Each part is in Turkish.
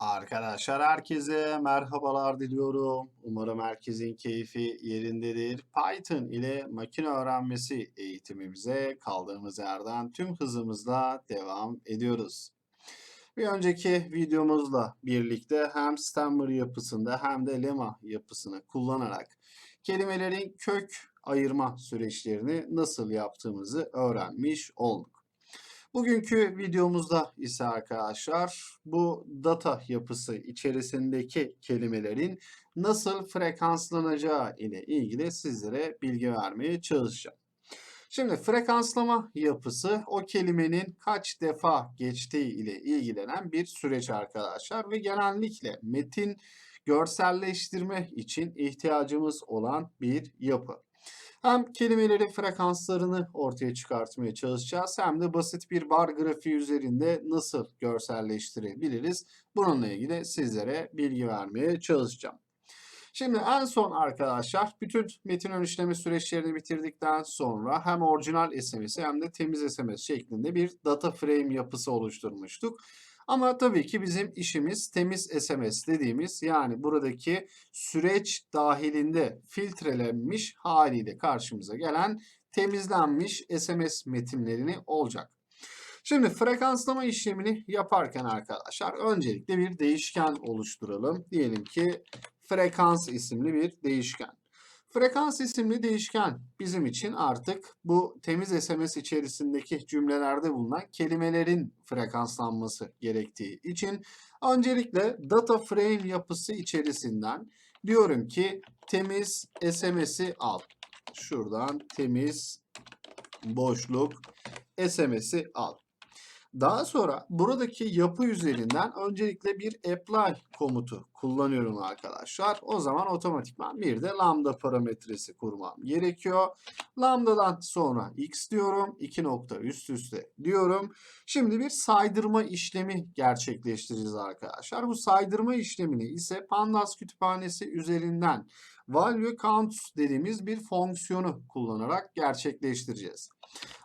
Arkadaşlar herkese merhabalar diliyorum. Umarım herkesin keyfi yerindedir. Python ile makine öğrenmesi eğitimimize kaldığımız yerden tüm hızımızla devam ediyoruz. Bir önceki videomuzla birlikte hem Stemmer yapısında hem de lemma yapısını kullanarak kelimelerin kök ayırma süreçlerini nasıl yaptığımızı öğrenmiş olduk. Bugünkü videomuzda ise arkadaşlar bu data yapısı içerisindeki kelimelerin nasıl frekanslanacağı ile ilgili sizlere bilgi vermeye çalışacağım. Şimdi frekanslama yapısı o kelimenin kaç defa geçtiği ile ilgilenen bir süreç arkadaşlar ve genellikle metin görselleştirme için ihtiyacımız olan bir yapı. Hem kelimeleri frekanslarını ortaya çıkartmaya çalışacağız hem de basit bir bar grafiği üzerinde nasıl görselleştirebiliriz bununla ilgili sizlere bilgi vermeye çalışacağım. Şimdi en son arkadaşlar bütün metin ön işleme süreçlerini bitirdikten sonra hem orijinal SMS hem de temiz SMS şeklinde bir data frame yapısı oluşturmuştuk. Ama tabii ki bizim işimiz temiz SMS dediğimiz yani buradaki süreç dahilinde filtrelenmiş haliyle karşımıza gelen temizlenmiş SMS metinlerini olacak. Şimdi frekanslama işlemini yaparken arkadaşlar öncelikle bir değişken oluşturalım. Diyelim ki frekans isimli bir değişken. Frekans isimli değişken bizim için artık bu temiz SMS içerisindeki cümlelerde bulunan kelimelerin frekanslanması gerektiği için öncelikle data frame yapısı içerisinden diyorum ki temiz SMS'i al. Şuradan temiz boşluk SMS'i al. Daha sonra buradaki yapı üzerinden öncelikle bir apply komutu kullanıyorum arkadaşlar. O zaman otomatikman bir de lambda parametresi kurmam gerekiyor. Lambdadan sonra x diyorum. 2 nokta üst üste diyorum. Şimdi bir saydırma işlemi gerçekleştireceğiz arkadaşlar. Bu saydırma işlemini ise pandas kütüphanesi üzerinden value count dediğimiz bir fonksiyonu kullanarak gerçekleştireceğiz.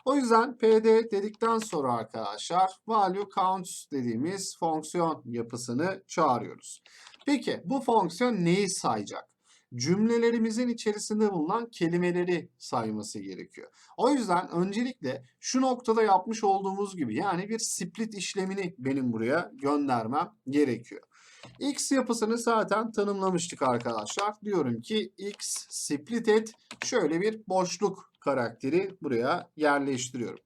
O yüzden pd dedikten sonra arkadaşlar value count dediğimiz fonksiyon yapısını çağırıyoruz. Peki bu fonksiyon neyi sayacak? Cümlelerimizin içerisinde bulunan kelimeleri sayması gerekiyor. O yüzden öncelikle şu noktada yapmış olduğumuz gibi yani bir split işlemini benim buraya göndermem gerekiyor. X yapısını zaten tanımlamıştık arkadaşlar. Diyorum ki X split et şöyle bir boşluk karakteri buraya yerleştiriyorum.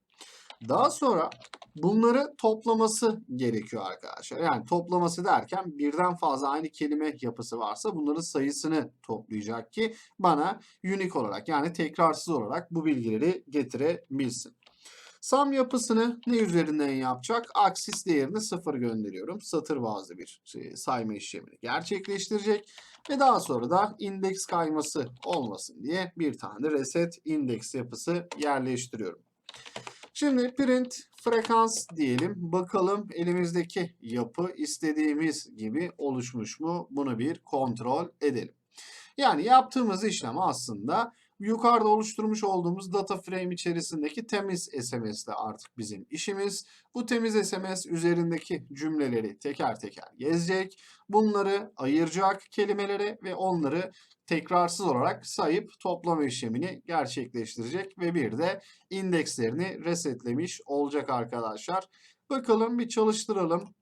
Daha sonra bunları toplaması gerekiyor arkadaşlar. Yani toplaması derken birden fazla aynı kelime yapısı varsa bunların sayısını toplayacak ki bana unique olarak yani tekrarsız olarak bu bilgileri getirebilsin. Sum yapısını ne üzerinden yapacak? Aksis değerini sıfır gönderiyorum. Satır bazlı bir şey, sayma işlemini gerçekleştirecek. Ve daha sonra da indeks kayması olmasın diye bir tane reset indeks yapısı yerleştiriyorum. Şimdi print frekans diyelim. Bakalım elimizdeki yapı istediğimiz gibi oluşmuş mu? Bunu bir kontrol edelim. Yani yaptığımız işlem aslında yukarıda oluşturmuş olduğumuz data frame içerisindeki temiz SMS ile artık bizim işimiz. Bu temiz SMS üzerindeki cümleleri teker teker gezecek. Bunları ayıracak kelimelere ve onları tekrarsız olarak sayıp toplama işlemini gerçekleştirecek ve bir de indekslerini resetlemiş olacak arkadaşlar. Bakalım bir çalıştıralım.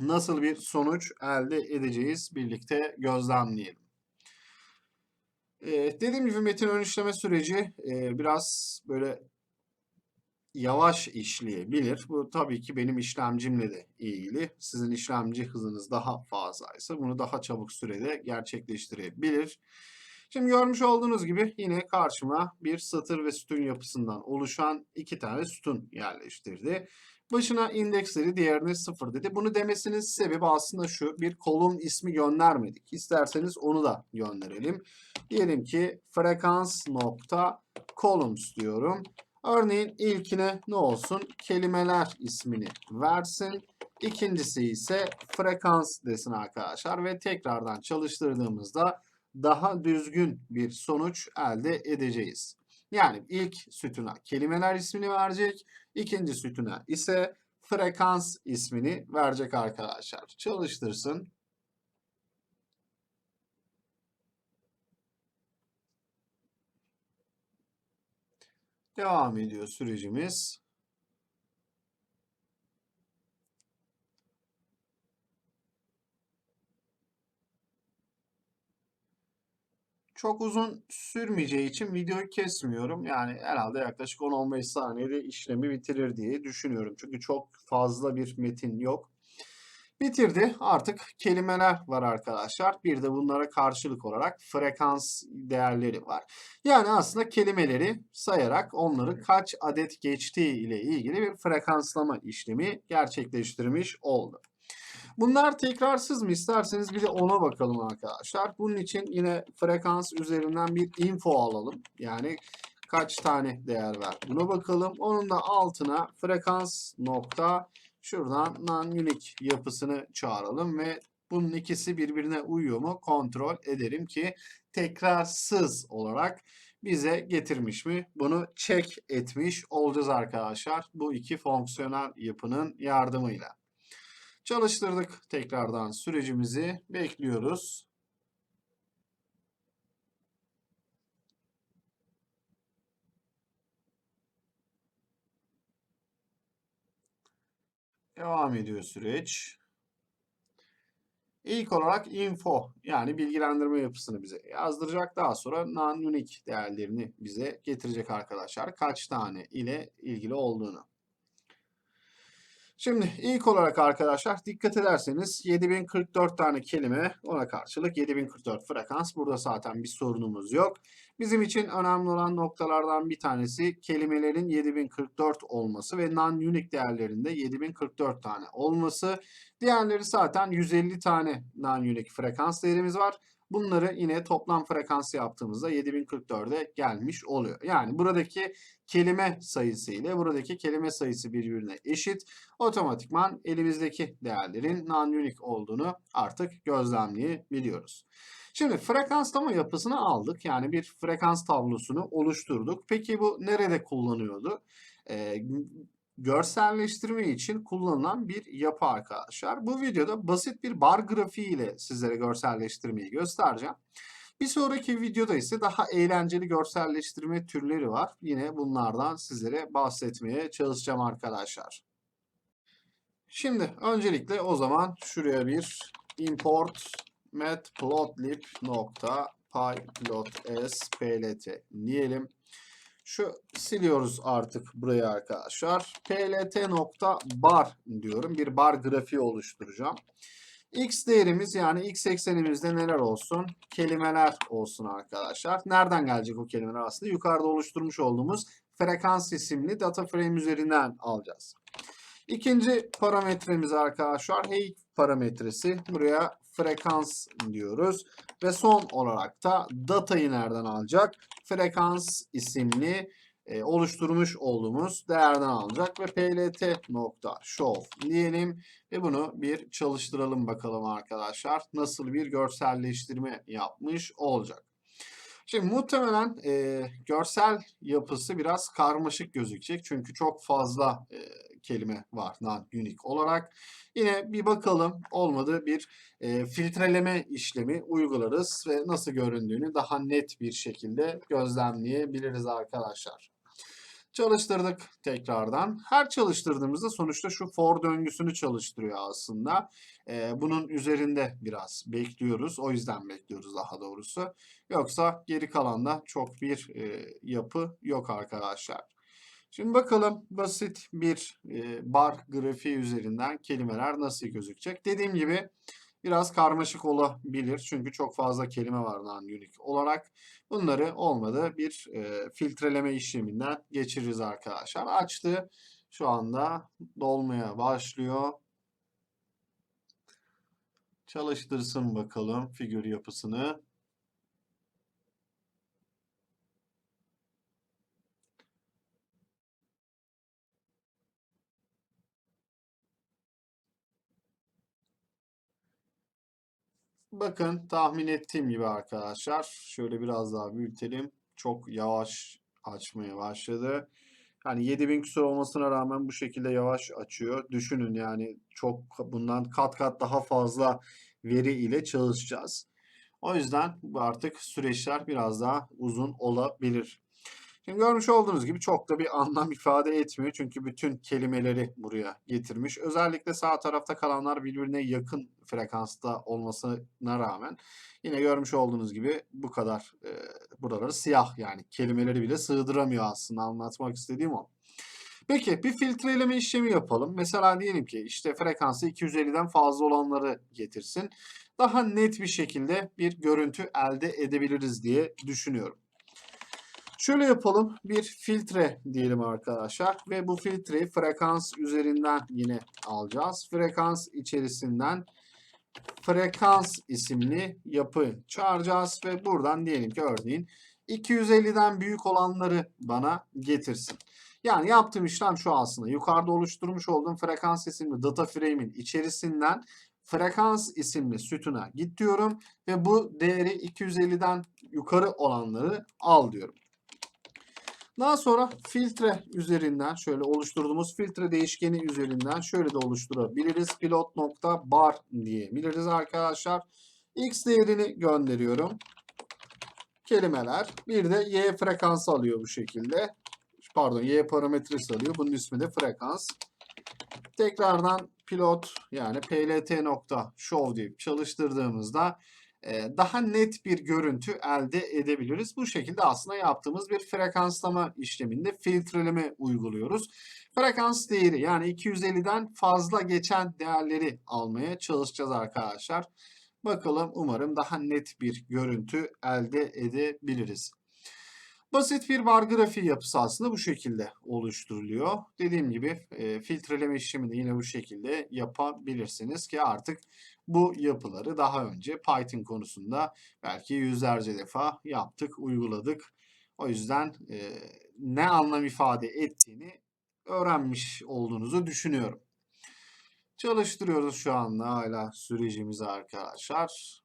Nasıl bir sonuç elde edeceğiz birlikte gözlemleyelim. Ee, dediğim gibi metin ön işleme süreci e, biraz böyle yavaş işleyebilir. Bu tabii ki benim işlemcimle de ilgili. Sizin işlemci hızınız daha fazlaysa bunu daha çabuk sürede gerçekleştirebilir. Şimdi görmüş olduğunuz gibi yine karşıma bir satır ve sütun yapısından oluşan iki tane sütun yerleştirdi. Başına indeksleri diğerine sıfır dedi. Bunu demesinin sebebi aslında şu. Bir kolum ismi göndermedik. İsterseniz onu da gönderelim. Diyelim ki frekans nokta columns diyorum. Örneğin ilkine ne olsun? Kelimeler ismini versin. İkincisi ise frekans desin arkadaşlar ve tekrardan çalıştırdığımızda daha düzgün bir sonuç elde edeceğiz. Yani ilk sütuna kelimeler ismini verecek, ikinci sütuna ise frekans ismini verecek arkadaşlar. Çalıştırsın. Devam ediyor sürecimiz. Çok uzun sürmeyeceği için videoyu kesmiyorum. Yani herhalde yaklaşık 10-15 saniyede işlemi bitirir diye düşünüyorum. Çünkü çok fazla bir metin yok. Bitirdi. Artık kelimeler var arkadaşlar. Bir de bunlara karşılık olarak frekans değerleri var. Yani aslında kelimeleri sayarak onları kaç adet geçtiği ile ilgili bir frekanslama işlemi gerçekleştirmiş oldu. Bunlar tekrarsız mı isterseniz bir de ona bakalım arkadaşlar. Bunun için yine frekans üzerinden bir info alalım. Yani kaç tane değer var buna bakalım. Onun da altına frekans nokta şuradan non-unique yapısını çağıralım ve bunun ikisi birbirine uyuyor mu kontrol ederim ki tekrarsız olarak bize getirmiş mi? Bunu check etmiş olacağız arkadaşlar. Bu iki fonksiyonel yapının yardımıyla. Çalıştırdık tekrardan sürecimizi. Bekliyoruz. Devam ediyor süreç. İlk olarak info yani bilgilendirme yapısını bize yazdıracak. Daha sonra non-unique değerlerini bize getirecek arkadaşlar. Kaç tane ile ilgili olduğunu. Şimdi ilk olarak arkadaşlar dikkat ederseniz 7044 tane kelime ona karşılık 7044 frekans. Burada zaten bir sorunumuz yok. Bizim için önemli olan noktalardan bir tanesi kelimelerin 7044 olması ve non-unique değerlerinde 7044 tane olması. Diğerleri zaten 150 tane non-unique frekans değerimiz var. Bunları yine toplam frekansı yaptığımızda 7044'e gelmiş oluyor. Yani buradaki kelime sayısı ile buradaki kelime sayısı birbirine eşit. Otomatikman elimizdeki değerlerin non-unique olduğunu artık gözlemleyebiliyoruz. Şimdi frekanslama yapısını aldık. Yani bir frekans tablosunu oluşturduk. Peki bu nerede kullanıyordu? Ee, görselleştirme için kullanılan bir yapı arkadaşlar. Bu videoda basit bir bar grafiği ile sizlere görselleştirmeyi göstereceğim. Bir sonraki videoda ise daha eğlenceli görselleştirme türleri var. Yine bunlardan sizlere bahsetmeye çalışacağım arkadaşlar. Şimdi öncelikle o zaman şuraya bir import matplotlib nokta pyplot.s.plt diyelim. Şu siliyoruz artık buraya arkadaşlar. plt.bar diyorum. Bir bar grafiği oluşturacağım. X değerimiz yani x eksenimizde neler olsun? Kelimeler olsun arkadaşlar. Nereden gelecek o kelimeler aslında? Yukarıda oluşturmuş olduğumuz frekans isimli data frame üzerinden alacağız. İkinci parametremiz arkadaşlar hey parametresi. Buraya frekans diyoruz. Ve son olarak da datayı nereden alacak? Frekans isimli e, oluşturmuş olduğumuz değerden alacak ve plt nokta show diyelim ve bunu bir çalıştıralım bakalım arkadaşlar. Nasıl bir görselleştirme yapmış olacak. Şimdi muhtemelen e, görsel yapısı biraz karmaşık gözükecek. Çünkü çok fazla e, kelime var non-unique olarak. Yine bir bakalım olmadı bir e, filtreleme işlemi uygularız ve nasıl göründüğünü daha net bir şekilde gözlemleyebiliriz arkadaşlar. Çalıştırdık tekrardan. Her çalıştırdığımızda sonuçta şu for döngüsünü çalıştırıyor aslında. Ee, bunun üzerinde biraz bekliyoruz. O yüzden bekliyoruz daha doğrusu. Yoksa geri kalanda çok bir e, yapı yok arkadaşlar. Şimdi bakalım basit bir e, bar grafiği üzerinden kelimeler nasıl gözükecek. Dediğim gibi biraz karmaşık olabilir. Çünkü çok fazla kelime var non-unique olarak. Bunları olmadı bir e, filtreleme işleminden geçiririz arkadaşlar. Açtı. Şu anda dolmaya başlıyor. Çalıştırsın bakalım figür yapısını. Bakın tahmin ettiğim gibi arkadaşlar. Şöyle biraz daha büyütelim. Çok yavaş açmaya başladı. Hani 7000 küsur olmasına rağmen bu şekilde yavaş açıyor. Düşünün yani çok bundan kat kat daha fazla veri ile çalışacağız. O yüzden artık süreçler biraz daha uzun olabilir. Şimdi görmüş olduğunuz gibi çok da bir anlam ifade etmiyor. Çünkü bütün kelimeleri buraya getirmiş. Özellikle sağ tarafta kalanlar birbirine yakın frekansta olmasına rağmen yine görmüş olduğunuz gibi bu kadar e, buraları siyah yani kelimeleri bile sığdıramıyor aslında anlatmak istediğim o. Peki bir filtreleme işlemi yapalım. Mesela diyelim ki işte frekansı 250'den fazla olanları getirsin. Daha net bir şekilde bir görüntü elde edebiliriz diye düşünüyorum. Şöyle yapalım. Bir filtre diyelim arkadaşlar ve bu filtreyi frekans üzerinden yine alacağız. Frekans içerisinden frekans isimli yapı çağıracağız ve buradan diyelim ki örneğin 250'den büyük olanları bana getirsin. Yani yaptığım işlem şu aslında. Yukarıda oluşturmuş olduğum frekans isimli data frame'in içerisinden frekans isimli sütuna git diyorum ve bu değeri 250'den yukarı olanları al diyorum. Daha sonra filtre üzerinden şöyle oluşturduğumuz filtre değişkeni üzerinden şöyle de oluşturabiliriz. Pilot nokta bar diyebiliriz arkadaşlar. X değerini gönderiyorum. Kelimeler. Bir de Y frekansı alıyor bu şekilde. Pardon Y parametresi alıyor. Bunun ismi de frekans. Tekrardan pilot yani plt nokta show deyip çalıştırdığımızda daha net bir görüntü elde edebiliriz. Bu şekilde aslında yaptığımız bir frekanslama işleminde filtreleme uyguluyoruz. Frekans değeri yani 250'den fazla geçen değerleri almaya çalışacağız arkadaşlar. Bakalım umarım daha net bir görüntü elde edebiliriz. Basit bir bar grafiği yapısı aslında bu şekilde oluşturuluyor. Dediğim gibi e, filtreleme işlemini yine bu şekilde yapabilirsiniz ki artık bu yapıları daha önce Python konusunda belki yüzlerce defa yaptık, uyguladık. O yüzden e, ne anlam ifade ettiğini öğrenmiş olduğunuzu düşünüyorum. Çalıştırıyoruz şu anda hala sürecimizi arkadaşlar.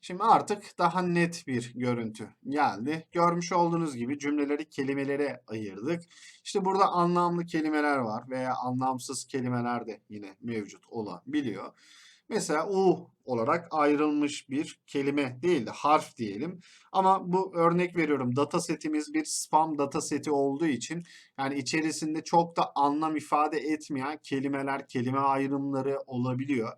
Şimdi artık daha net bir görüntü geldi. Görmüş olduğunuz gibi cümleleri kelimelere ayırdık. İşte burada anlamlı kelimeler var veya anlamsız kelimeler de yine mevcut olabiliyor. Mesela U olarak ayrılmış bir kelime değil de harf diyelim. Ama bu örnek veriyorum data setimiz bir spam data seti olduğu için yani içerisinde çok da anlam ifade etmeyen kelimeler, kelime ayrımları olabiliyor.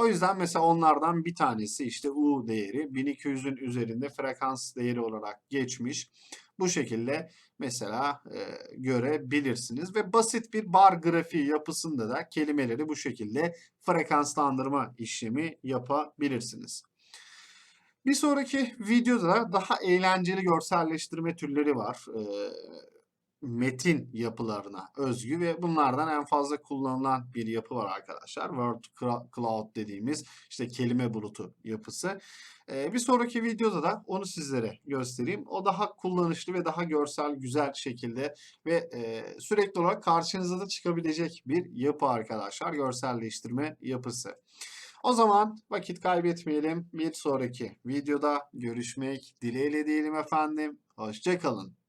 O yüzden mesela onlardan bir tanesi işte U değeri 1200'ün üzerinde frekans değeri olarak geçmiş. Bu şekilde mesela e, görebilirsiniz ve basit bir bar grafiği yapısında da kelimeleri bu şekilde frekanslandırma işlemi yapabilirsiniz. Bir sonraki videoda daha eğlenceli görselleştirme türleri var. Ee, metin yapılarına özgü ve bunlardan en fazla kullanılan bir yapı var arkadaşlar. Word Cloud dediğimiz işte kelime bulutu yapısı. Ee, bir sonraki videoda da onu sizlere göstereyim. O daha kullanışlı ve daha görsel, güzel şekilde ve e, sürekli olarak karşınıza da çıkabilecek bir yapı arkadaşlar. Görselleştirme yapısı. O zaman vakit kaybetmeyelim. Bir sonraki videoda görüşmek dileğiyle diyelim efendim. Hoşçakalın.